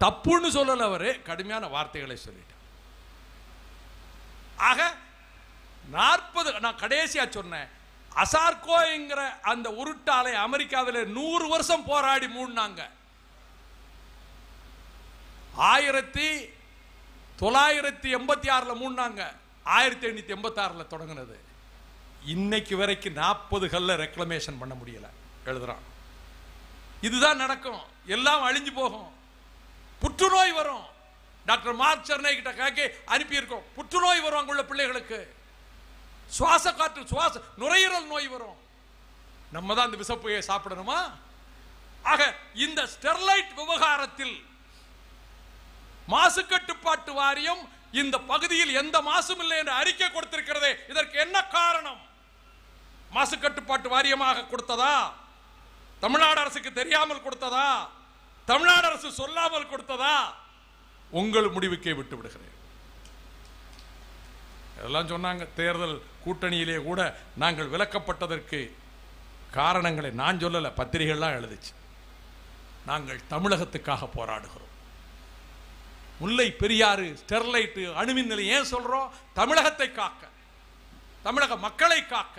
தப்புன்னு சொல்லல அவர் கடுமையான வார்த்தைகளை சொல்லிட்டார். ஆக நாற்பது நான் கடைசியா சொன்னேன் அசார்கோங்கிற அந்த உருட்டாலை அமெரிக்காவில் நூறு வருஷம் போராடி மூடினாங்க. ஆயிரத்தி தொள்ளாயிரத்தி எண்பத்தி ஆறில் மூடினாங்க ஆயிரத்தி எண்ணூத்தி எண்பத்தி தொடங்கினது. இன்னைக்கு வரைக்கும் நாற்பது கல்ல ரெக்ளமேஷன் பண்ண முடியலை எழுதுறான். இதுதான் நடக்கும் எல்லாம் அழிஞ்சு போகும். புற்றுநோய் வரும். டாக்டர் மார்க் சென்னை கிட்ட கேட்க அனுப்பியிருக்கோம். புற்றுநோய் வரும் அங்குள்ள பிள்ளைகளுக்கு. சுவாச காற்று சுவாச நுரையீரல் நோய் வரும். நம்ம தான் இந்த விஷப்புகையை சாப்பிடணுமா? ஆக இந்த ஸ்டெர்லைட் விவகாரத்தில் மாசு கட்டுப்பாட்டு வாரியம் இந்த பகுதியில் எந்த மாசும் இல்லை என்று அறிக்கை கொடுத்திருக்கிறதே. இதற்கு என்ன காரணம்? மாசு கட்டுப்பாட்டு வாரியமாக கொடுத்ததா? தமிழ்நாடு அரசுக்கு தெரியாமல் கொடுத்ததா? தமிழ்நாடு அரசு சொல்லாமல் கொடுத்ததா? உங்கள் முடிவுக்கே விட்டு விடுகிறேன். இதெல்லாம் சொன்னாங்க. தேர்தல் கூட்டணியிலே கூட நாங்கள் விலக்கப்பட்டதற்கு காரணங்களை நான் சொல்லல பத்திரிகைலாம் எழுதுச்சு. நாங்கள் தமிழகத்துக்காக போராடுகிறோம். முல்லை பெரியாறு ஸ்டெர்லைட்டு அணுமின் நிலையம் ஏன் சொல்கிறோம் தமிழகத்தை காக்க தமிழக மக்களை காக்க.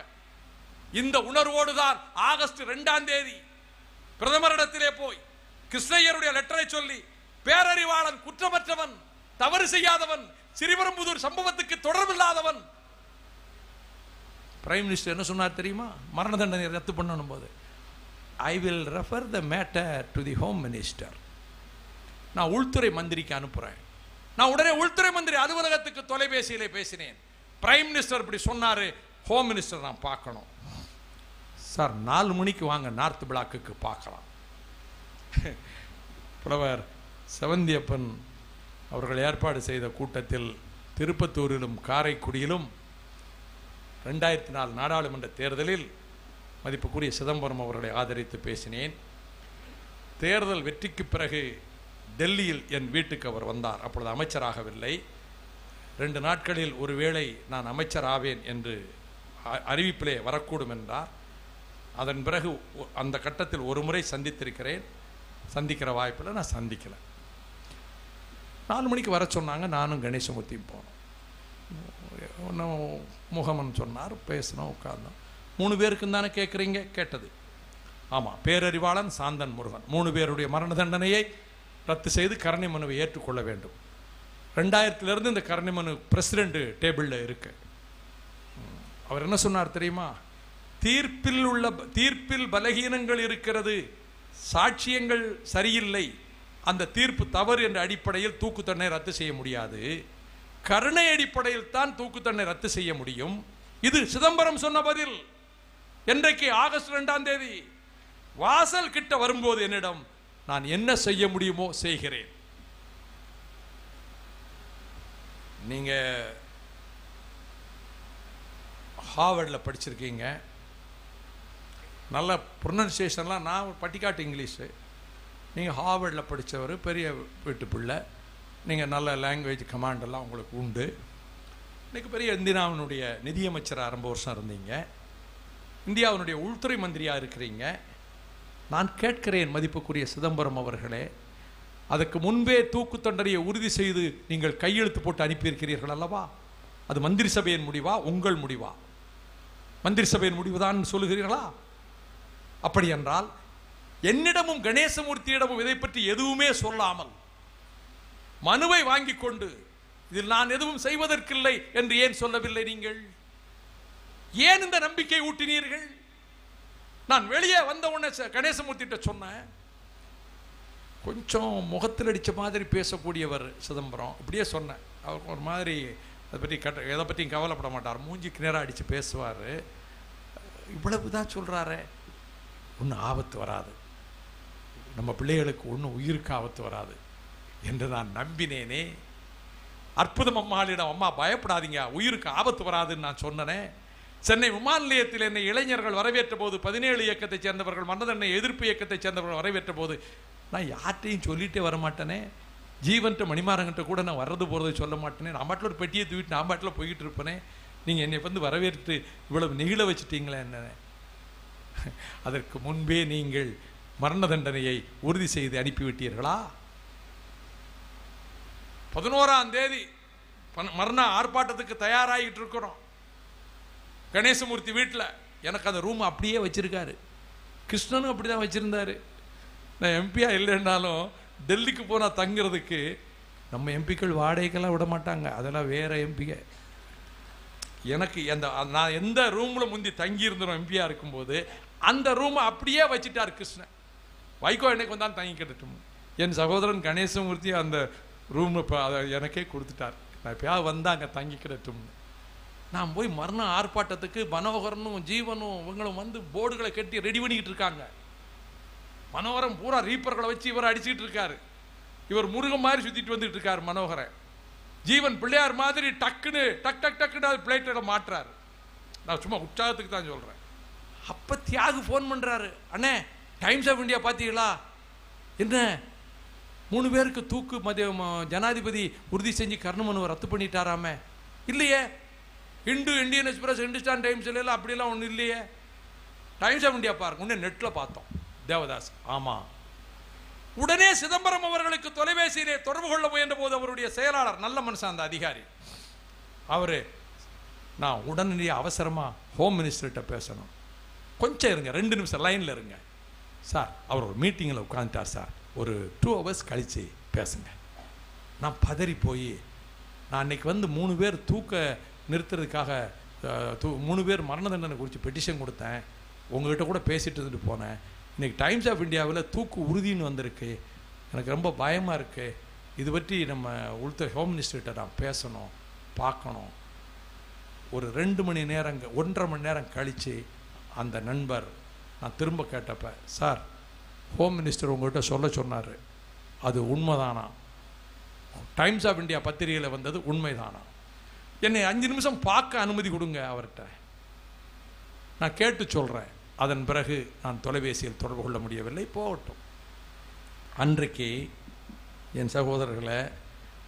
இந்த உணர்வோடு தான் ஆகஸ்ட் ரெண்டாம் தேதி பிரதமரிடத்திலே போய் கிருஷ்ணய்யருடைய லெட்டரை சொல்லி பேரறிவாளன் குற்றமற்றவன் தவறு செய்யாதவன் சிறுபெரும்புதூர் சம்பவத்துக்கு தொடர்பில்லாதவன். பிரைம் மினிஸ்டர் என்ன சொன்னார் தெரியுமா? மரண தண்டனை ரத்து பண்ணணும் போது. I will refer the matter to the home minister நான் உள்துறை மந்திரிக்கு அனுப்புகிறேன் நான் உடனே உள்துறை மந்திரி அலுவலகத்துக்கு தொலைபேசியிலே பேசினேன். பிரைம் மினிஸ்டர் இப்படி சொன்னார். ஹோம் மினிஸ்டர் நான் பார்க்கணும். சார் நாலு மணிக்கு வாங்க நார்த் பிளாக்குக்கு பார்க்கலாம். புலவர் செவந்தியப்பன் அவர்கள் ஏற்பாடு செய்த கூட்டத்தில் திருப்பத்தூரிலும் காரைக்குடியிலும் ரெண்டாயிரத்தி நாலு நாடாளுமன்ற தேர்தலில் மதிப்புக்குரிய சிதம்பரம் அவர்களை ஆதரித்து பேசினேன். தேர்தல் வெற்றிக்கு பிறகு டெல்லியில் என் வீட்டுக்கு அவர் வந்தார். அப்பொழுது அமைச்சராகவில்லை. ரெண்டு நாட்களில் ஒருவேளை நான் அமைச்சர் ஆவேன் என்று அ- அறிவிப்பிலே வரக்கூடும் என்றார். அதன் பிறகு அந்த கட்டத்தில் ஒரு முறை சந்தித்திருக்கிறேன். சந்திக்கிற வாய்ப்பில் நான் சந்திக்கலை. நாலு மணிக்கு வர சொன்னாங்க நானும் கணேசமூர்த்தியும் போனோம். ஒன்றும் முகமன் சொன்னார் பேசினோம் உட்கார்ந்தோம். மூணு பேருக்கும் தானே கேட்குறீங்க கேட்டது. ஆமாம் பேரறிவாளன் சாந்தன் முருகன். மூணு பேருடைய மரண தண்டனையை ரத்து செய்து கருணை மனுவை ஏற்றுக்கொள்ள வேண்டும். ரெண்டாயிரத்துலேருந்து இந்த கருணை மனு பிரசிடெண்ட்டு டேபிளில் இருக்கு. அவர் என்ன சொன்னார் தெரியுமா? தீர்ப்பில் உள்ள தீர்ப்பில் பலகீனங்கள் இருக்கிறது. சாட்சியங்கள் சரியில்லை அந்த தீர்ப்பு தவறு என்ற அடிப்படையில் தூக்கு தண்டனை ரத்து செய்ய முடியாது. கருணை அடிப்படையில் தான் தூக்கு தண்டனை ரத்து செய்ய முடியும். இது சிதம்பரம் சொன்ன பதில். என்றைக்கு ஆகஸ்ட் ரெண்டாம் தேதி வாசல் கிட்ட வரும்போது என்னிடம் நான் என்ன செய்ய முடியுமோ செய்கிறேன். நீங்க ஹார்வர்டில் படிச்சிருக்கீங்க. நல்ல ப்ரொனன்சியேஷன்லாம் நான் ஒரு பட்டிக்காட்டு இங்கிலீஷு. நீங்கள் ஹார்வர்டில் படித்தவர் பெரிய வீட்டு பிள்ளை. நீங்கள் நல்ல லாங்குவேஜ் கமாண்டெல்லாம் உங்களுக்கு உண்டு. இன்னைக்கு பெரிய இந்தியாவினுடைய நிதியமைச்சராக ரொம்ப வருஷம் இருந்தீங்க. இந்தியாவினுடைய உள்துறை மந்திரியாக இருக்கிறீங்க. நான் கேட்கிறேன் மதிப்புக்குரிய சிதம்பரம் அவர்களே அதற்கு முன்பே தூக்கு தண்டனையை உறுதி செய்து நீங்கள் கையெழுத்து போட்டு அனுப்பியிருக்கிறீர்கள் அல்லவா? அது மந்திரி சபையின் முடிவா? உங்கள் முடிவா? மந்திரி சபையின் முடிவுதான் சொல்லுகிறீர்களா? அப்படி என்றால் என்னிடமும் கணேசமூர்த்தியிடமும் இதை பற்றி எதுவுமே சொல்லாமல் மனுவை வாங்கி கொண்டு இதில் நான் எதுவும் செய்வதற்கில்லை என்று ஏன் சொல்லவில்லை நீங்கள்? ஏன் இந்த நம்பிக்கை ஊட்டினீர்கள்? நான் வெளியே வந்த உடனே ச- கணேசமூர்த்திட்ட சொன்னேன். கொஞ்சம் முகத்தில் அடித்த மாதிரி பேசக்கூடியவர் சிதம்பரம். இப்படியே சொன்னேன். அவருக்கு ஒரு மாதிரி அதை பற்றி கட்ட எதை பற்றியும் கவலைப்பட மாட்டார். மூஞ்சிக்கு நேராக அடித்து பேசுவார். இவ்வளவு தான் சொல்கிறாரே ஒன்றும் ஆபத்து வராது. நம்ம பிள்ளைகளுக்கு ஒன்றும் உயிருக்கு ஆபத்து வராது என்று நான் நம்பினேனே. அற்புதம் அம்மாளிடம் அம்மா பயப்படாதீங்க உயிருக்கு ஆபத்து வராதுன்னு நான் சொன்னனே. சென்னை விமான நிலையத்தில் என்னை இளைஞர்கள் வரவேற்ற போது பதினேழு இயக்கத்தைச் சேர்ந்தவர்கள் மன்னதென்னை எதிர்ப்பு இயக்கத்தைச் சேர்ந்தவர்கள் வரவேற்ற போது நான் யார்ட்டையும் சொல்லிகிட்டே வர மாட்டேனே ஜீவன்ட்ட மணிமாறங்கிட்ட கூட நான் வர்றது போகிறது சொல்ல மாட்டேனே. நான் பாட்டில் ஒரு பெட்டியை தூக்கிட்டு நான் பாட்டில் போய்கிட்டு இருப்பேனே. நீங்கள் என்னை வந்து வரவேற்று இவ்வளவு நெகிழ வச்சுட்டீங்களே என்ன அதற்கு முன்பே நீங்கள் மரண தண்டனையை உறுதி செய்து அனுப்பிவிட்டீர்களா? பதினோராம் தேதி மரண ஆர்ப்பாட்டத்துக்கு தயாராகிட்டு இருக்கிறோம் கணேசமூர்த்தி வீட்டில் எனக்கு அந்த ரூம் அப்படியே வச்சிருக்காரு. கிருஷ்ணனும் அப்படி தான் வச்சுருந்தாரு. நான் எம்பியா இல்லைன்னாலும் டெல்லிக்கு போனால் தங்குறதுக்கு நம்ம எம்பிக்கள் வாடகைக்கெல்லாம் விட மாட்டாங்க அதெல்லாம் வேறு எம்பிக. எனக்கு அந்த நான் எந்த ரூமில் முந்தி தங்கி இருந்தோம் எம்பியாக இருக்கும்போது அந்த ரூமை அப்படியே வச்சுட்டார் கிருஷ்ணன். வைகோ என்னைக்கு வந்தாலும் தங்கிக்கிடட்டும் என் சகோதரன் கணேசமூர்த்தி அந்த ரூம் இப்போ அதை எனக்கே கொடுத்துட்டார். நான் எப்பயாவது வந்தால் அங்கே தங்கி கிடட்டும்னு நான் போய் மறுநாள் ஆர்ப்பாட்டத்துக்கு மனோகரனும் ஜீவனும் இவங்களும் வந்து போர்டுகளை கட்டி ரெடி பண்ணிக்கிட்டு இருக்காங்க. மனோகரம் பூரா ரீப்பர்களை வச்சு இவர் அடிச்சுக்கிட்டு இருக்காரு. இவர் முருகன் மாதிரி சுற்றிட்டு வந்துட்டு இருக்கார் மனோகரன். ஜீவன் பிள்ளையார் மாதிரி டக்குன்னு டக் டக் டக்குன்னு அது பிளேட்டில் மாட்டுறாரு. நான் சும்மா உற்சாகத்துக்கு தான் சொல்கிறேன் அப்போ தியாகு ஃபோன் பண்ணுறாரு அண்ணே டைம்ஸ் ஆஃப் இந்தியா பார்த்தீங்களா என்ன? மூணு பேருக்கு தூக்கு மதிய ஜனாதிபதி உறுதி செஞ்சு கர்ணமனுவை ரத்து பண்ணிட்டாராமே. இல்லையே? Hindu Indian express Hindustan times எல்லாம் அப்படிலாம் ஒன்றும் இல்லையே? டைம்ஸ் ஆஃப் இந்தியா பாருங்க. ஒன்று நெட்டில் பார்த்தோம். தேவதாஸ். ஆமாம் உடனே சிதம்பரம் அவர்களுக்கு தொலைபேசியிலே தொடர்பு கொள்ள முயன்ற போது அவருடைய செயலாளர் நல்ல மனுஷன் அந்த அதிகாரி. அவரு நான் உடனடியாக அவசரமாக ஹோம் மினிஸ்டர்கிட்ட பேசணும். கொஞ்சம் இருங்க ரெண்டு நிமிஷம் லைனில் இருங்க. சார் அவர் ஒரு மீட்டிங்கில் உட்காந்துட்டார் சார். ஒரு டூ ஹவர்ஸ் கழித்து பேசுங்க. நான் பதறி போய் நான் அன்னைக்கு வந்து மூணு பேர் தூக்க நிறுத்துறதுக்காக தூ மூணு பேர் மரண தண்டனை குறித்து பெட்டிஷன் கொடுத்தேன். உங்கள்கிட்ட கூட பேசிட்டு இருந்துட்டு போனேன். இன்றைக்கி டைம்ஸ் ஆஃப் இந்தியாவில் தூக்கு உறுதின்னு வந்திருக்கு. எனக்கு ரொம்ப பயமாக இருக்குது இது பற்றி நம்ம உள்துறை ஹோம் மினிஸ்டர்கிட்ட நான் பேசணும் பார்க்கணும். ஒரு ரெண்டு மணி நேரம் ஒன்றரை மணி நேரம் கழித்து அந்த நண்பர் நான் திரும்ப கேட்டப்ப சார் ஹோம் மினிஸ்டர் உங்கள்கிட்ட சொல்ல சொன்னார். அது உண்மைதானா? டைம்ஸ் ஆஃப் இந்தியா பத்திரிகையில் வந்தது உண்மைதானா? என்னை அஞ்சு நிமிஷம் பார்க்க அனுமதி கொடுங்க அவர்கிட்ட. நான் கேட்டு சொல்கிறேன் அதன் பிறகு நான் தொலைபேசியில் தொடர்பு கொள்ள முடியவில்லை போகட்டும். அன்றைக்கு என் சகோதரர்களை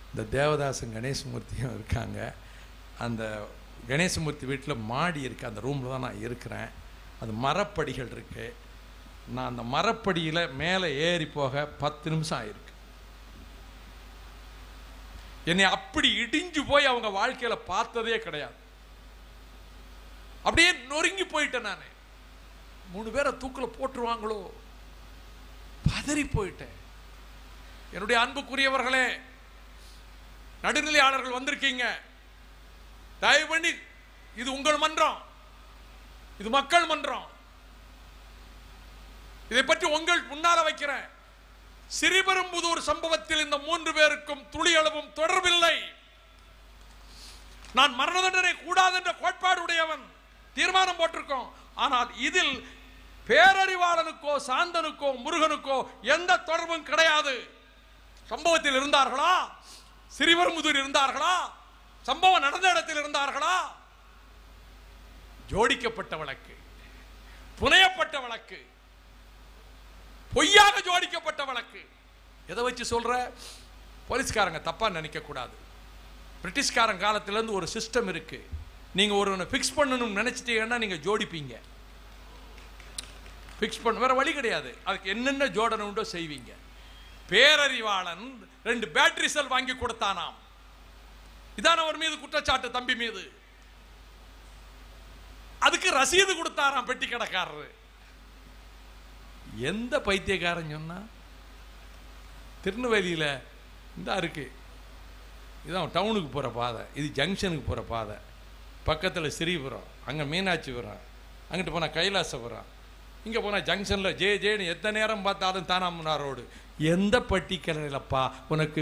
இந்த தேவதாசன் கணேசமூர்த்தியும் இருக்காங்க. அந்த கணேசமூர்த்தி வீட்டில் மாடி இருக்குது அந்த ரூமில் தான் நான் இருக்கிறேன். அது மரப்படிகள் இருக்குது நான் அந்த மரப்படியில் மேலே ஏறி போக பத்து நிமிஷம் ஆயிருக்கு. என்னை அப்படி இடிஞ்சு போய் அவங்க வாழ்க்கையில் பார்த்ததே கிடையாது. அப்படியே நொறுங்கி போயிட்டேன் நான். மூணு பேரை தூக்கில் போட்டுருவாங்களோ? பதறி போயிட்டேன். என்னுடைய அன்புக்குரியவர்களே நடுநிலையாளர்கள் வந்திருக்கீங்க. தயவு பண்ணி இது உங்கள் மன்றம். இது மக்கள் மன்றம். இதை பற்றி உங்கள் முன்னால வைக்கிறேன். சிறிபெரும்புதூர் சம்பவத்தில் இந்த மூன்று பேருக்கும் துளியளவும் தொடர்பில்லை. நான் மரண தண்டனை கூடாது என்ற கோட்பாடு உடையவன் தீர்மானம் போட்டிருக்கோம். ஆனால் இதில் பேரறிவாளனுக்கோ சாந்தனுக்கோ முருகனுக்கோ எந்த தொடர்பும் கிடையாது. சம்பவத்தில் இருந்தார்களா? சிறிபெரும்புதூர் இருந்தார்களா? சம்பவம் நடந்த இடத்தில் இருந்தார்களா? ஜோடிக்கப்பட்ட வழக்கு புனையப்பட்ட வழக்கு பொய்யாக ஜோடிக்கப்பட்ட வழக்கு. எதை வச்சு சொல்ற? போலீஸ்காரங்க தப்பா நினைக்க கூடாது பிரிட்டிஷ்காரன் காலத்திலிருந்து ஒரு சிஸ்டம் இருக்கு. நீங்கள் ஒருவனை ஃபிக்ஸ் பண்ணணும்னு நினச்சிட்டீங்கன்னா நீங்கள் ஜோடிப்பீங்க. ஃபிக்ஸ் பண்ண வேற வழி கிடையாது. அதுக்கு என்னென்ன ஜோடனை உண்டோ செய்வீங்க. பேரறிவாளன் ரெண்டு பேட்டரி செல் வாங்கி கொடுத்தானாம். இதான் அவர் மீது குற்றச்சாட்டு தம்பி மீது. அதுக்கு ரசீது கொடுத்தாராம் பெட்டி கடைக்காரரு எந்த பைத்தியக்காரன் சொன்னா? திருநெல்வேலியில் இந்தா இருக்கு. இதான் டவுனுக்கு போகிற பாதை. இது ஜங்ஷனுக்கு போகிற பாதை. பக்கத்தில் ஸ்ரீபுரம் அங்கே மீனாட்சிபுரம் அங்கிட்டு போனால் கைலாசபுரம் இங்கே போனால் ஜங்ஷனில் ஜே ஜேன்னு எத்தனை நேரம் பார்த்தாலும் தானாமுனா ரோடு எந்த பட்டிக்கடையிலப்பா உனக்கு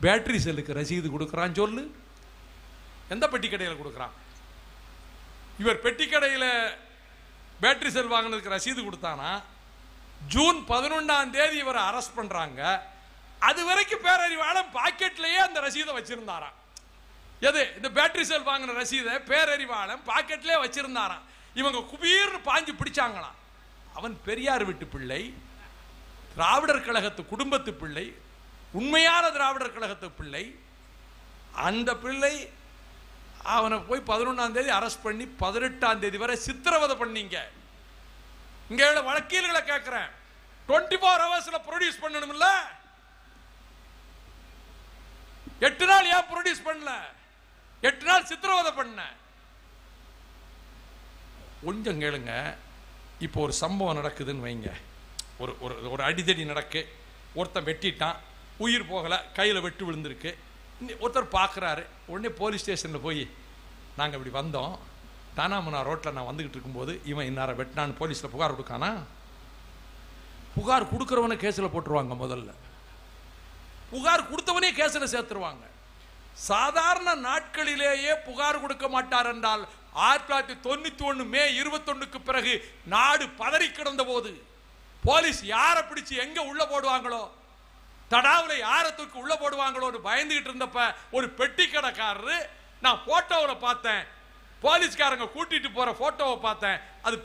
பேட்டரி செல்லுக்கு ரசீது கொடுக்குறான் சொல்லு. எந்த பெட்டி கடையில் கொடுக்குறான்? இவர் பெட்டி கடையில் பேட்டரி செல் வாங்கினதுக்கு ரசீது கொடுத்தானா? ஜூன் பதினொன்றாம் தேதி இவரை அரெஸ்ட் பண்ணுறாங்க அது வரைக்கும் பேரறிவாளன் பாக்கெட்லேயே அந்த ரசீதை வச்சுருந்தாரான் எது இந்த பேட்டரி செல் வாங்கின ரசீதை பேரறிவாளன் பாக்கெட்லேயே வச்சிருந்தாராம். இவங்க குபீர்னு பாஞ்சு பிடிச்சாங்களாம். அவன் பெரியார் வீட்டு பிள்ளை திராவிடர் கழகத்து குடும்பத்து பிள்ளை உண்மையான திராவிடர் கழகத்து பிள்ளை. அந்த பிள்ளை அவனை போய் பதினொன்றாம் தேதி அரெஸ்ட் பண்ணி பதினெட்டாம் தேதி வரை சித்திரவதை பண்ணீங்க. இங்கே உள்ள வழக்கீல்களை கேட்குறேன். டுவெண்ட்டி ஃபோர் ஹவர்ஸில் ப்ரொடியூஸ் பண்ணணும்ல? எட்டு நாள் ஏன் ப்ரொடியூஸ் பண்ணல? எட்டு நாள் சித்திரவதை பண்ண. கொஞ்சம் கேளுங்க. இப்போ ஒரு சம்பவம் நடக்குதுன்னு வைங்க. ஒரு ஒரு ஒரு அடிதடி நடக்கு. ஒருத்தன் வெட்டிட்டான். உயிர் போகலை. கையில் வெட்டு விழுந்திருக்கு. ஒருத்தர் பார்க்குறாரு உடனே போலீஸ் ஸ்டேஷனில் போய் நாங்கள் இப்படி வந்தோம். தானாமனா ரோட்டில் நான் வந்துக்கிட்டு இருக்கும்போது இவன் இன்னார வெட்டினான்னு போலீஸில் புகார் கொடுக்கானா? புகார் கொடுக்குறவனை கேஸில் போட்டுருவாங்க முதல்ல. புகார் கொடுத்தவனே கேஸில் சேர்த்துருவாங்க. சாதாரண நாட்களிலேயே புகார் கொடுக்க மாட்டார் என்றால் ஆயிரத்தி தொள்ளாயிரத்தி தொண்ணூத்தி ஒன்று மே இருபத்தொன்னுக்கு பிறகு நாடு பதறி கிடந்த போது போலீஸ் யாரை பிடிச்சு எங்க உள்ள போடுவாங்களோ தடாவில் யாரை தூக்கி உள்ள போடுவாங்களோன்னு பயந்துகிட்டு இருந்தப்ப ஒரு பெட்டி கடைக்காரரு நான் போட்டோவில் பார்த்தேன். போலீஸ்காரங்க கூட்டிட்டு போற போட்டோவை பார்த்தேன். அது